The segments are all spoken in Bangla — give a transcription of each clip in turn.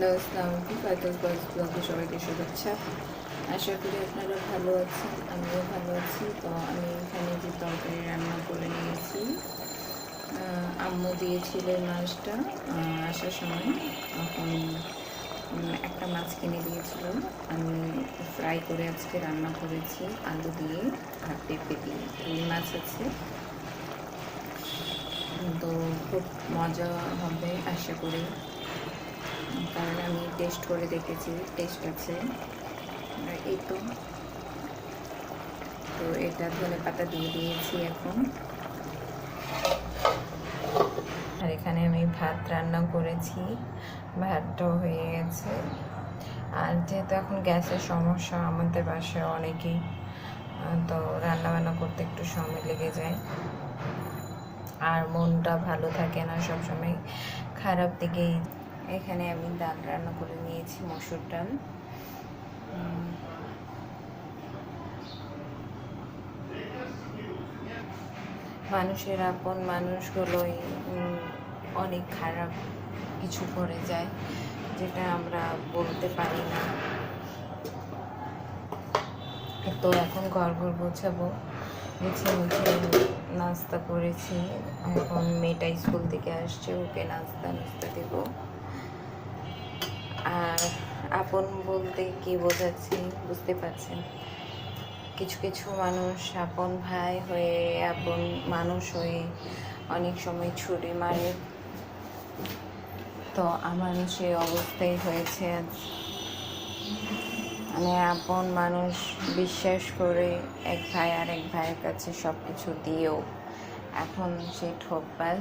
হ্যালো আসসালামু ফাইটাস বয়েস ব্লগে সবাইকে শুভেচ্ছা। আশা করি আপনারা ভালো আছেন, আমিও ভালো আছি। তো আমি এখানে যে তরকারি রান্না করে নিয়েছি আম্মু দিয়েছিল মাছটা আসার সময়। তখন একটা মাছ কিনে দিয়েছিল। আমি ফ্রাই করে আজকে রান্না করেছি, আলু দিয়ে আর পেঁপে দিয়ে। রুই মাছ আছে। তো খুব মজা হবে, আশা করি। কারণ আমি টেস্ট করে দেখেছি টেস্ট আছে। এই তো। তো এটা ধনে পাতা দিয়ে দিয়েছি এখন। আর এখানে আমি ভাত রান্না করেছি। ভাতটাও হয়ে গেছে। আর যেহেতু এখন গ্যাসের সমস্যা, আমাদের বাসায় অনেকেই তো রান্না বান্না করতে একটু সময় লেগে যায়। আর মনটা ভালো থাকে না সবসময়। খারাপ দিকেই এখানে আমি ডাল রান্না করে নিয়েছি, মসুর ডাল। মানুষের আপন মানুষগুলোই অনেক খারাপ কিছু করে যায়, যেটা আমরা বলতে পারি না। তো এখন ঘর ঘর গোছাবো গুছিয়ে মুছে নাস্তা করেছি। এখন মেয়েটা স্কুল থেকে আসছে, ওকে নাস্তা নাস্তা দেবো। আর আপন বলতে কি বোঝাচ্ছি বুঝতে পারছেন। কিছু কিছু মানুষ আপন ভাই হয়ে, আপন মানুষ হয়ে অনেক সময় ছুরি মারে। তো আমারও সে অবস্থাই হয়েছে আজ। মানে আপন মানুষ বিশ্বাস করে এক ভাই আর এক ভাইয়ের কাছে সব কিছু দিয়েও এখন সে ঠকবাজ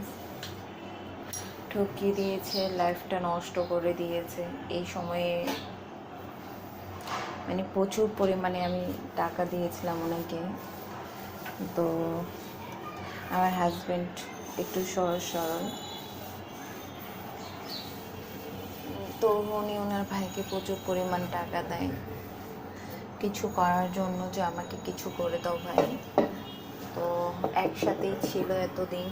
ঠকিয়ে দিয়েছে লাইফটা নষ্ট করে দিয়েছে। এই সময়ে মানে প্রচুর পরিমাণে আমি টাকা দিয়েছিলাম ওনাকে। তো আমার হাজব্যান্ড একটু সহজ সরল। তো উনি ওনার ভাইকে প্রচুর পরিমাণ টাকা দেয়। কিছু করার জন্য যে আমাকে কিছু করে দাও ভাই। তো একসাথেই ছিল এতদিন।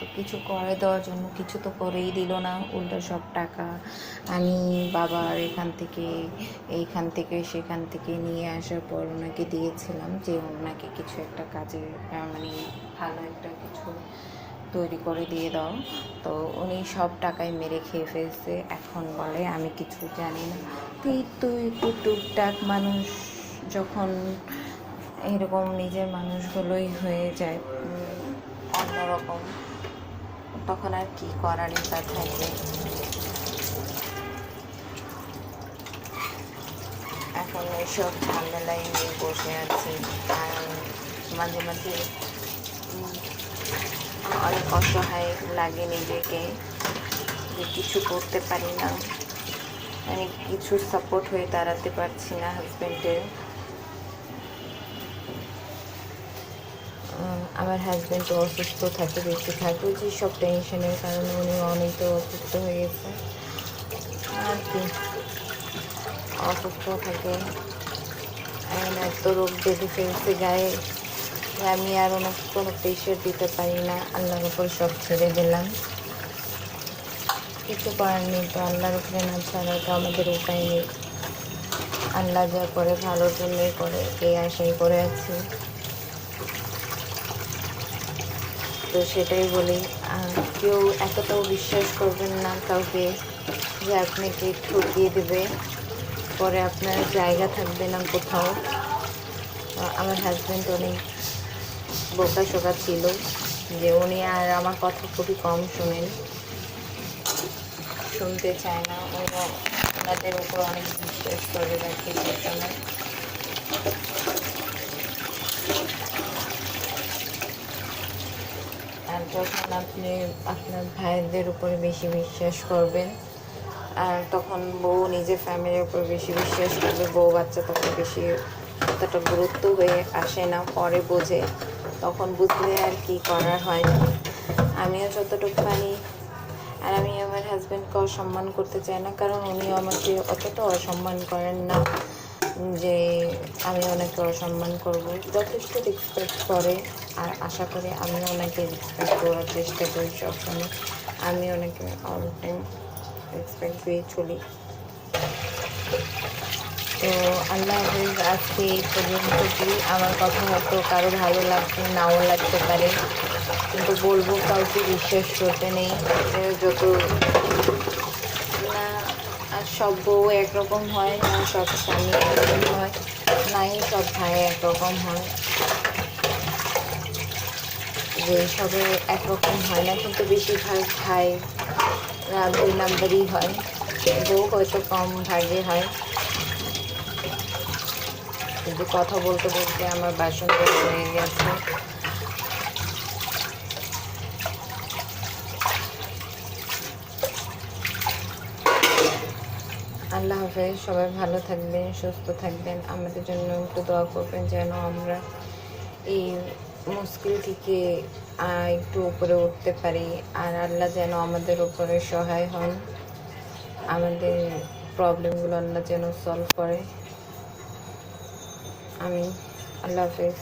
তো কিছু করে দেওয়ার জন্য কিছু তো করেই দিল না, উল্টো সব টাকা আমি বাবার এখান থেকে, এইখান থেকে, সেখান থেকে নিয়ে আসার পর ওনাকে দিয়েছিলাম যে ওনাকে কিছু একটা কাজে মানে ভালো একটা কিছু তৈরি করে দিয়ে দাও। তো উনি সব টাকায় মেরে খেয়ে ফেলছে, এখন বলে আমি কিছু জানি না। তুই তুই একটু টুকটাক মানুষ যখন এরকম নিজের মানুষগুলোই হয়ে যায় অন্যরকম। তখন আর কি করার তা থাকবে? এখন এইসব ঝামেলায় নিয়ে বসে আছি। আর মাঝে মাঝে অনেক অসহায় লাগে নিজেকে যে কিছু করতে পারি না। মানে কিছু সাপোর্ট হয়ে দাঁড়াতে পারছি না হাজব্যান্ডের আমার হাজব্যান্ড তো অসুস্থ থাকে বেশি থাকে, যে সব টেনশনের কারণে উনি অনেক তো অসুস্থ হয়ে গেছে। আর কি, অসুস্থ থাকে। এত রোগ বেঁধে ফেলছে গায়ে আমি আর ওনাকে কোনো প্রেশার দিতে পারি না, আল্লাহর উপর সব ছেড়ে দিলাম। কিছু করার নেই তো, আল্লাহর উপরে না ছাড়া তো আমাদের উপায় নেই। আল্লাহ যা করে ভালোর জন্যই করে এই আশাই করে আছি। তো সেটাই বলি। আর কেউ এতটাও বিশ্বাস করবেন না কাউকে যে আপনাকে ঠকিয়ে দেবে। পরে আপনার জায়গা থাকবে না কোথাও। আমার হাজব্যান্ড অনেক বোকা শোকা ছিল যে উনি আর আমার কথা খুবই কম শোনেন। শুনতে চায় না। ওনাদের উপর অনেক বিশ্বাস করে রাখে সবসময়। আর যখন আপনি আপনার ভাইদের উপরে বেশি বিশ্বাস করবেন, আর তখন বউ নিজের ফ্যামিলির উপর বেশি বিশ্বাস করবে, বউ বাচ্চা তখন বেশি অতটা গুরুত্ব হয়ে আসে না, পরে বোঝে, তখন বুঝলে আর কি করার হয় না। আমিও যতটুকু পারি, আর আমি আমার হাজব্যান্ডকে অসম্মান করতে চাই না, কারণ উনি আমাকে অতটা অসম্মান করেন না। যে আমি ওনাকে অসম্মান করব। যথেষ্ট রেসপেক্ট করে আর আশা করি আমি ওনাকে রেসপেক্ট করার চেষ্টা করি সবসময়। আমি ওনাকে অল টাইম রেসপেক্ট দিয়ে চলি। তো আল্লাহ হাফিজ, আজকে এই পর্যন্তই আমার কথা হয়তো কারও ভালো লাগবে নাও লাগতে পারে। কিন্তু বলব কাউকে বিশ্বাস করতে নেই। যত সব বউ একরকম হয় না সব স্বামী একরকম হয় নাই সব ভাই একরকম হয়। যে সবে একরকম হয় না, কিন্তু বেশিরভাগ ভাই দুই নাম্বারই হয়। বউ হয়তো কম ভাগে হয়। কিন্তু কথা বলতে বলতে আমার বাসন হয়ে গেছে। আল্লাহ হাফেজ, সবাই ভালো থাকবেন, সুস্থ থাকবেন। আমাদের জন্য একটু দোয়া করবেন যেন আমরা এই মুশকিল থেকে একটু উপরে উঠতে পারি আর আল্লাহ যেন আমাদের উপরে সহায় হন। আমাদের প্রবলেমগুলো আল্লাহ যেন সলভ করে। আমি আল্লাহ হাফেজ।